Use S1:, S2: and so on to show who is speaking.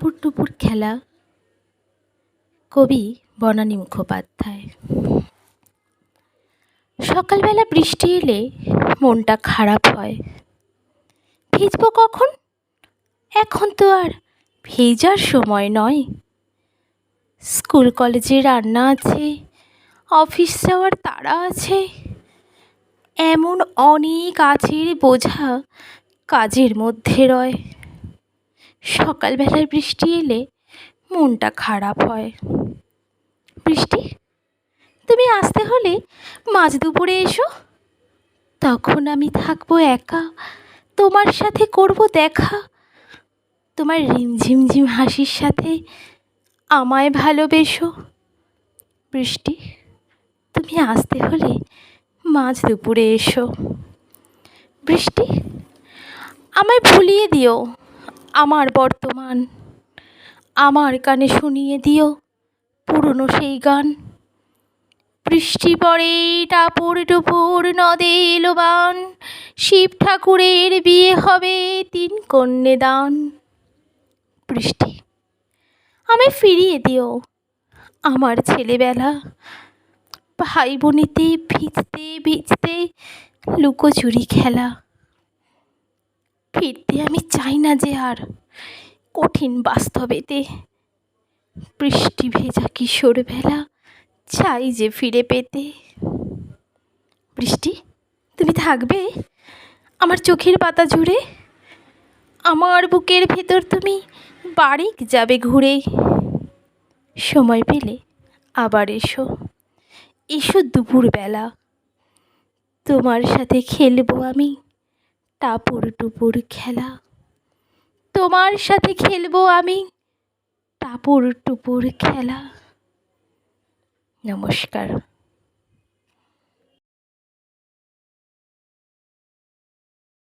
S1: টাপুর টুপুর খেলা কবি বনানী মুখোপাধ্যায়। সকালবেলা বৃষ্টি এলে মনটা খারাপ হয়। ভিজবো কখন? এখন তো আর ভেজার সময় নয়। স্কুল কলেজে রান্না আছে, অফিস যাওয়ার তাড়া আছে। এমন অনেক কাজের বোঝা কাজের মধ্যে রয়। সকালবেলায় বৃষ্টি এলে মনটা খারাপ হয়। বৃষ্টি? তুমি আসতে হলে মাঝ দুপুরে এসো। তখন আমি থাকব একা। তোমার সাথে করব দেখা। তোমার রিমঝিমঝিম হাসির সাথে আমায় ভালোবেসো। বৃষ্টি, তুমি আসতে হলে মাঝ দুপুরে এসো। বৃষ্টি, আমায় ভুলিয়ে দিও। আমার বর্তমান। আমার কানে শুনিয়ে দিও পুরনো সেই গান। বৃষ্টি পড়ে টাপুর টুপুর নদে বান। শিব ঠাকুরের বিয়ে হবে তিন কন্যে দান। বৃষ্টি আমি ফিরিয়ে দিও আমার ছেলেবেলা। ভাই বোনেতে ভিজতে ভিজতে লুকোচুরি খেলা। ফিরতে আমি চাই না যে আর। কঠিন বাস্তবেতে বৃষ্টি ভেজা কিশোর বেলা চাই যে ফিরে পেতে। বৃষ্টি? তুমি থাকবে? আমার চোখের পাতা জুড়ে? আমার বুকের ভেতর তুমি বাড়িক যাবে ঘুরে? সময় পেলে আবার এসো। এসো দুপুরবেলা। তোমার সাথে খেলব আমি। টাপুর টুপুর খেলা। তোমার সাথে খেলব আমি টাপুর টুপুর খেলা। নমস্কার।